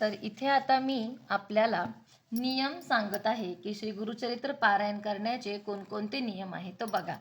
तर इथे आता मी आपल्याला नियम सांगत आहे की श्री गुरुचरित्र पारायण करण्याचे कोणकोणते नियम आहेत तो बघा.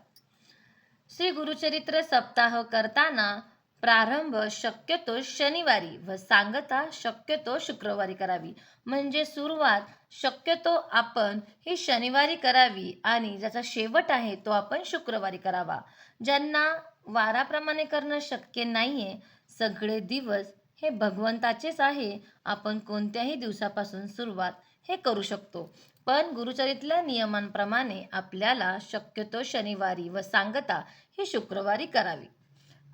श्री गुरुचरित्र सप्ताह करताना प्रारंभ शक्यतो शनिवारी व सांगता शक्यतो शुक्रवारी करावी. म्हणजे सुरुवात शक्यतो आपण ही शनिवारी करावी आणि ज्याचा शेवट आहे तो आपण शुक्रवारी करावा. ज्यांना वाराप्रमाणे करणं शक्य नाहीये सगळे दिवस हे भगवंताचेच आहे. आपण कोणत्याही दिवसापासून सुरुवात हे करू शकतो. पण गुरुचरितल्या नियमांप्रमाणे आपल्याला शक्यतो शनिवारी व सांगता ही शुक्रवारी करावी.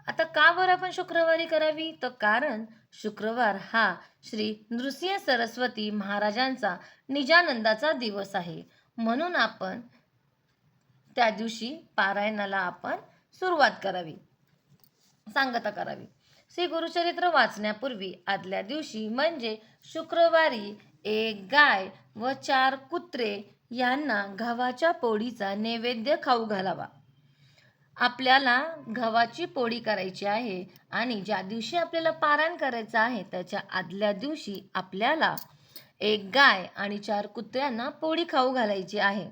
आता का बरं आपण शुक्रवारी करावी? तर कारण शुक्रवार हा श्री नृसिंह सरस्वती महाराजांचा निजानंदाचा दिवस आहे. म्हणून आपण त्या दिवशी पारायणाला आपण सुरुवात करावी. सांगता करावी. श्री गुरुचरित्र वाचण्यापूर्वी आदल्या दिवशी म्हणजे शुक्रवारी एक गाय व चार कुत्रे यांना गव्हाच्या पोळीचा नैवेद्य खाऊ घालावा. आपल्याला गव्हाची पोळी करायची आहे आणि ज्या दिवशी आपल्याला पारायण करायचं आहे त्याच्या आदल्या दिवशी आपल्याला एक गाय आणि चार कुत्र्यांना पोळी खाऊ घालायची आहे.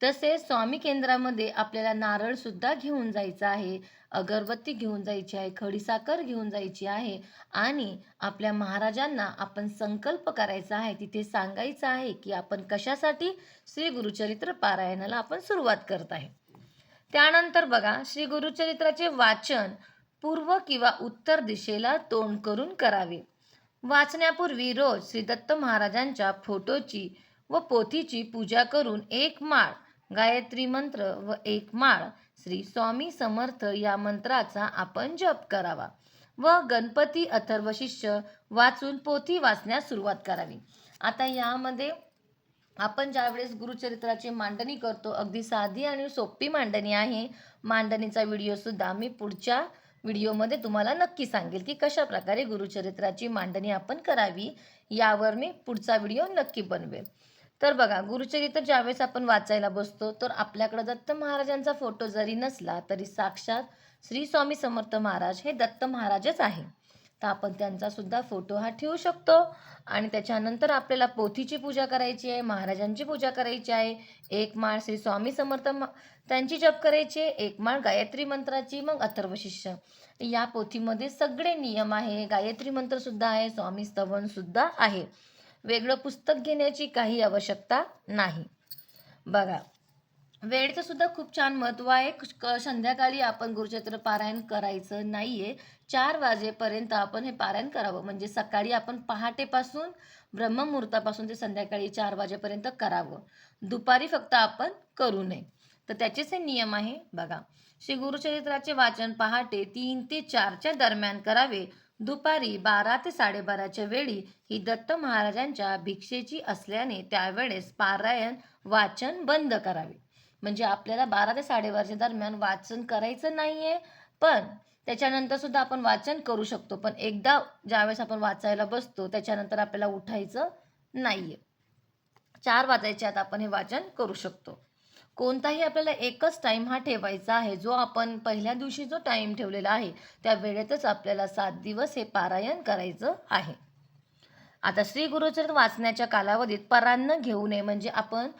तसेच स्वामी केंद्रामध्ये आपल्याला नारळसुद्धा घेऊन जायचं आहे अगरबत्ती घेऊन जायची आहे खडीसाखर घेऊन जायची आहे आणि आपल्या महाराजांना आपण संकल्प करायचा आहे तिथे सांगायचं आहे की आपण कशासाठी श्री गुरुचरित्र पारायणाला आपण सुरुवात करत आहे. त्यानंतर बघा श्री गुरुचरित्राचे वाचन पूर्व किंवा उत्तर दिशेला तोंड करून करावे. वाचण्यापूर्वी रोज श्री दत्त महाराजांच्या फोटोची व पोथीची पूजा करून एक माळ गायत्री मंत्र व एक माळ श्री स्वामी समर्थ या मंत्राचा आपण जप करावा व गणपती अथर्व शिष्य वाचून पोथी वाचण्यास सुरुवात करावी. आता यामध्ये आपण ज्यावेळेस गुरुचरित्राची मांडणी करतो अगदी साधी आणि सोपी मांडणी आहे. मांडणीचा व्हिडिओसुद्धा मी पुढच्या व्हिडिओमध्ये तुम्हाला नक्की सांगेल की कशा प्रकारे गुरुचरित्राची मांडणी आपण करावी यावर मी पुढचा व्हिडिओ नक्की बनवेल. तर बघा गुरुचरित्र ज्यावेळेस आपण वाचायला बसतो तर आपल्याकडे दत्त महाराजांचा फोटो जरी नसला तरी साक्षात श्री स्वामी समर्थ महाराज हे दत्त महाराजच आहे तर आपण त्यांचा सुद्धा फोटो हा ठेवू शकतो. आणि त्याच्यानंतर आपल्याला पोथीची पूजा करायची आहे महाराजांची पूजा करायची आहे. एक माळ श्री स्वामी समर्थ त्यांची जप करायची आहे एक माळ गायत्री मंत्राची मग अथर्व शिष्य. या पोथीमध्ये सगळे नियम आहे गायत्री मंत्र सुद्धा आहे स्वामी स्तवन सुद्धा आहे. वेगळं पुस्तक घेण्याची काही आवश्यकता नाही. बघा वेळेचं सुद्धा खूप छान महत्त्व आहे. क- संध्याकाळी आपण गुरुचरित्र पारायण करायचं नाही आहे चार वाजेपर्यंत आपण हे पारायण करावं. म्हणजे सकाळी आपण पहाटेपासून ब्रह्ममुहूर्तापासून ते संध्याकाळी चार वाजेपर्यंत करावं. दुपारी फक्त आपण करू नये. तर त्याचेच हे नियम आहे. बघा श्री गुरुचरित्राचे वाचन पहाटे तीन ते चारच्या दरम्यान करावे. दुपारी बारा ते साडेबाराच्या वेळी ही दत्त महाराजांच्या भिक्षेची असल्याने त्यावेळेस पारायण वाचन बंद करावे. म्हणजे आपल्याला बारा ते साडेबाराच्या दरम्यान वाचन करायचं नाहीये पण त्याच्यानंतर सुद्धा आपण वाचन करू शकतो. पण एकदा ज्यावेळेस आपण वाचायला बसतो त्याच्यानंतर आपल्याला उठायचं नाहीये. चार वाजायच्या आत आपण हे वाचन करू शकतो. कोणताही आपल्याला एकच टाईम हा ठेवायचा आहे जो आपण पहिल्या दिवशी जो टाईम ठेवलेला आहे त्या वेळेतच आपल्याला सात दिवस हे पारायण करायचं आहे. आता श्री गुरुचरण वाचण्याच्या कालावधीत परान्न घेऊ नये म्हणजे आपण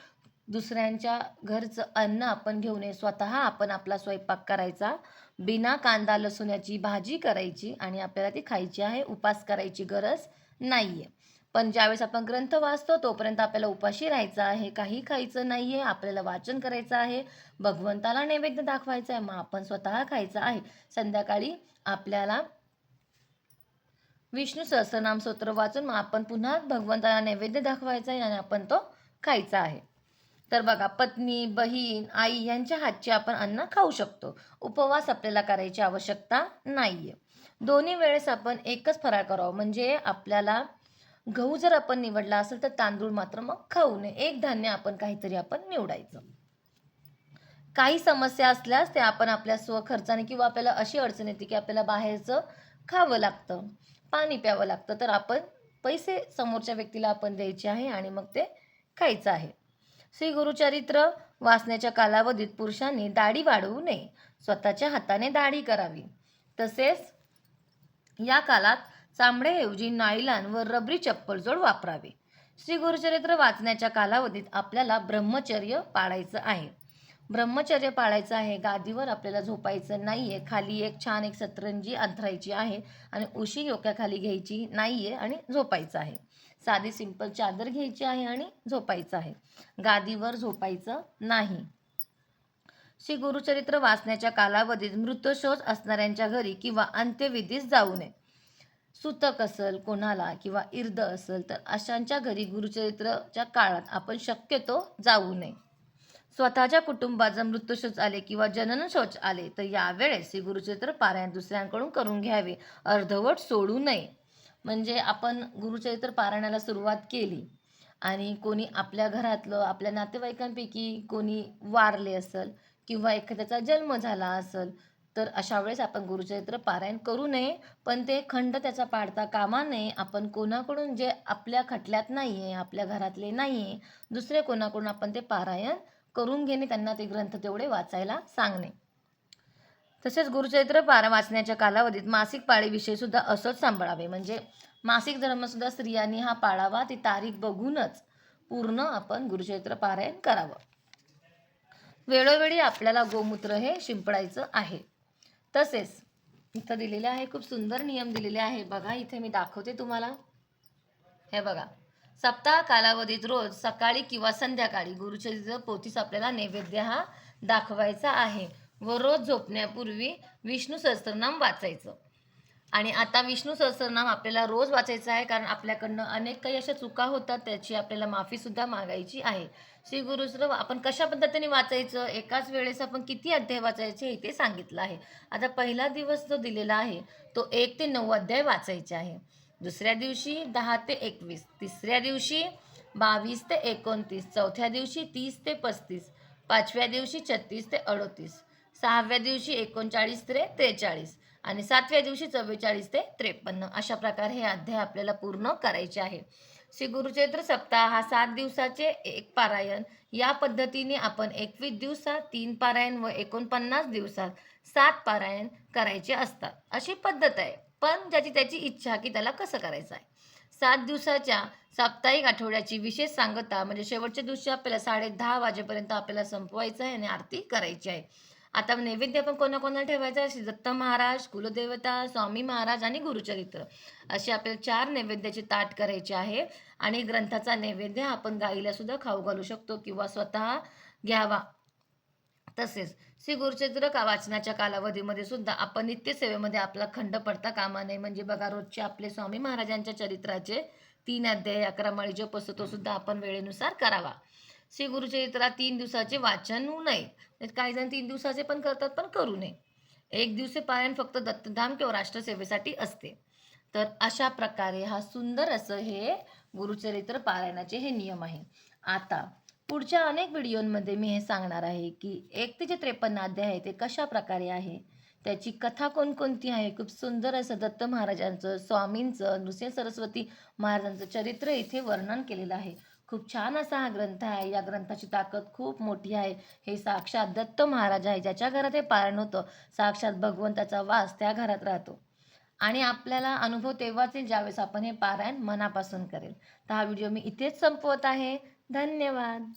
दुसऱ्यांच्या घरचं अन्न आपण घेऊ नये स्वतः आपण आपला स्वयंपाक करायचा बिना कांदा लसूण्याची भाजी करायची आणि आपल्याला ती खायची आहे उपास करायची गरज नाही आहे पण ज्यावेळेस आपण ग्रंथ वाचतो तोपर्यंत आपल्याला उपाशी राहायचं आहे. काही खायचं नाही आहे आपल्याला वाचन करायचं आहे. भगवंताला नैवेद्य दाखवायचं आहे मग आपण स्वतः खायचं आहे. संध्याकाळी आपल्याला विष्णू सहस्रनाम स्तोत्र वाचून मग आपण पुन्हा भगवंताला नैवेद्य दाखवायचा आहे आणि आपण तो खायचा आहे. तर बघा पत्नी बहीण आई यांच्या हातचे आपण अन्न खाऊ शकतो. उपवास आपल्याला करायची आवश्यकता नाहीये. दोन्ही वेळेस आपण एकच फराळ करावं. म्हणजे आपल्याला गहू जर आपण निवडला असेल तर तांदूळ मात्र मग खाऊ नये. एक धान्य आपण काहीतरी आपण निवडायचं. काही समस्या असल्यास ते आपण आपल्या स्वखर्चाने किंवा आपल्याला अशी अडचण येते की आपल्याला बाहेरचं खावं लागतं पाणी प्यावं लागतं तर आपण पैसे समोरच्या व्यक्तीला आपण द्यायचे आहे आणि मग ते खायचं आहे. श्री गुरुचरित्र वाचण्याच्या कालावधीत पुरुषांनी दाढी वाढवू नये. स्वतःच्या हाताने दाढी करावी. तसेच या कालात चामड्याऐवजी नायलान व रबरी चप्पलजोड वापरावे. श्री गुरुचरित्र वाचण्याच्या कालावधीत आपल्याला ब्रह्मचर्य पाळायचं आहे. ब्रह्मचर्य पाळायचं आहे गादीवर आपल्याला झोपायचं नाहीये खाली एक छान एक सतरंजी अंथरायची आहे आणि उशी डोक्याखाली घ्यायची नाही आहे आणि झोपायचं आहे. साधी सिंपल चादर घ्यायची आहे आणि झोपायचं आहे. गादीवर झोपायचं नाही. श्री गुरुचरित्र वाचण्याच्या कालावधीत मृतशोच असणाऱ्यांच्या घरी किंवा अंत्यविधीस जाऊ नये. सुतक असेल कोणाला किंवा इर्द असेल तर अशांच्या घरी गुरुचरित्रच्या काळात आपण शक्यतो जाऊ नये. स्वतःच्या कुटुंबात जर मृत्यूशोच आले किंवा जनन शौच आले तर यावेळेस हे गुरुचरित्र पारायण दुसऱ्यांकडून करून घ्यावे. अर्धवट सोडू नये. म्हणजे आपण गुरुचरित्र पारायणाला सुरुवात केली आणि कोणी आपल्या घरातलं आपल्या नातेवाईकांपैकी कोणी वारले असेल किंवा एखाद्याचा जन्म झाला असेल तर अशा वेळेस आपण गुरुचरित्र पारायण करू नये पण ते खंड त्याचा पाडता कामा नये. आपण कोणाकडून जे आपल्या खटल्यात नाही आहे आपल्या घरातले नाही आहे दुसरे कोणाकडून आपण ते पारायण करून घेणे त्यांना ते ग्रंथ तेवढे वाचायला सांगणे. तसेच गुरुचरित्र पारा वाचण्याच्या कालावधीत मासिक पाळीविषयी सुद्धा असंच सांभाळावे. म्हणजे मासिक धर्मसुद्धा स्त्रियांनी हा पाळावा ती तारीख बघूनच पूर्ण आपण गुरुचरित्र पारायण करावं. वेळोवेळी आपल्याला गोमूत्र हे शिंपडायचं आहे. तसेच इथं दिलेले आहे खूप सुंदर नियम दिलेले आहे. बघा इथे मी दाखवते तुम्हाला. हे बघा सप्ताह कालावधीत रोज सकाळी किंवा संध्याकाळी गुरुचरित्र पोथीस आपल्याला नैवेद्य हा दाखवायचा आहे व रोज झोपण्यापूर्वी विष्णू सहस्त्रनाम वाचायचं. आणि आता विष्णू सहस्त्रनाम आपल्याला रोज वाचायचं आहे कारण आपल्याकडनं अनेक काही अशा चुका होतात त्याची आपल्याला माफीसुद्धा मागायची आहे. श्री गुरुश्र आपण कशा पद्धतीने वाचायचं? एकाच वेळेस आपण किती अध्याय वाचायचे हे ते सांगितलं आहे. आता पहिला दिवस जो दिलेला आहे तो एक ते नऊ अध्याय वाचायचे आहे. दुसऱ्या दिवशी दहा ते एकवीस तिसऱ्या दिवशी बावीस ते एकोणतीस चौथ्या दिवशी तीस ते पस्तीस पाचव्या दिवशी छत्तीस ते अडोतीस सहाव्या दिवशी एकोणचाळीस ते त्रेचाळीस आणि सातव्या दिवशी चव्वेचाळीस ते त्रेपन्न अशा प्रकारे हे अध्याय आपल्याला पूर्ण करायचे आहे. श्री गुरुचरित्र सप्ताह हा सात दिवसाचे एक पारायण. या पद्धतीने आपण एकवीस दिवसात तीन पारायण व एकोणपन्नास दिवसात सात पारायण करायचे असतात. अशी पद्धत आहे. पण ज्याची त्याची इच्छा की त्याला कसं करायचं आहे? सात दिवसाच्या साप्ताहिक आठवड्याची विशेष सांगता म्हणजे शेवटच्या दिवशी आपल्याला साडे दहा वाजेपर्यंत आपल्याला संपवायचं आहे आणि आरती करायची आहे. आता नैवेद्य आपण कोणाकोणाला ठेवायचं आहे? श्री दत्त महाराज कुलदेवता स्वामी महाराज आणि गुरुचरित्र. असे आपल्याला चार नैवेद्याचे ताट करायचे आहे. आणि ग्रंथाचा नैवेद्य आपण गाईला सुद्धा खाऊ घालू शकतो किंवा स्वतः घ्यावा. तसेच श्री गुरुचरित्र का वाचनाच्या कालावधीमध्ये सुद्धा आपण नित्यसेवेमध्ये आपला खंड पडता कामा नये. म्हणजे बघा रोजचे आपले स्वामी महाराजांच्या चरित्राचे तीन अध्याय अकरा माळी जप असतो तो सुद्धा आपण वेळेनुसार करावा. श्री गुरुचरित्रात तीन दिवसाचे वाचन होऊ नये. काही जण तीन दिवसाचे पण करतात पण करू नये. एक दिवशी पारायण फक्त दत्तधाम किंवा राष्ट्रसेवेसाठी असते. तर अशा प्रकारे हा सुंदर असं हे गुरुचरित्र पारायणाचे हे नियम आहे. आता पुढच्या अनेक व्हिडिओमध्ये मी हे सांगणार आहे की एक ते जे त्रेपन्न अध्याय आहे ते कशा प्रकारे आहे? त्याची कथा कोणकोणती आहे? खूप सुंदर असं दत्त महाराजांचं स्वामींचं नृसिंह सरस्वती महाराजांचं चरित्र इथे वर्णन केलेलं आहे. खूप छान असा हा ग्रंथ आहे. या ग्रंथाची ताकद खूप मोठी आहे. हे साक्षात दत्त महाराज आहे ज्याच्या घरात हे पारण होतं. साक्षात भगवंताचा वास त्या घरात राहतो. आणि आपल्याला अनुभव तेव्हाच येईल ज्यावेळेस आपण हे पारायण मनापासून करेल. तर हा व्हिडिओ मी इथेच संपवत आहे. धन्यवाद.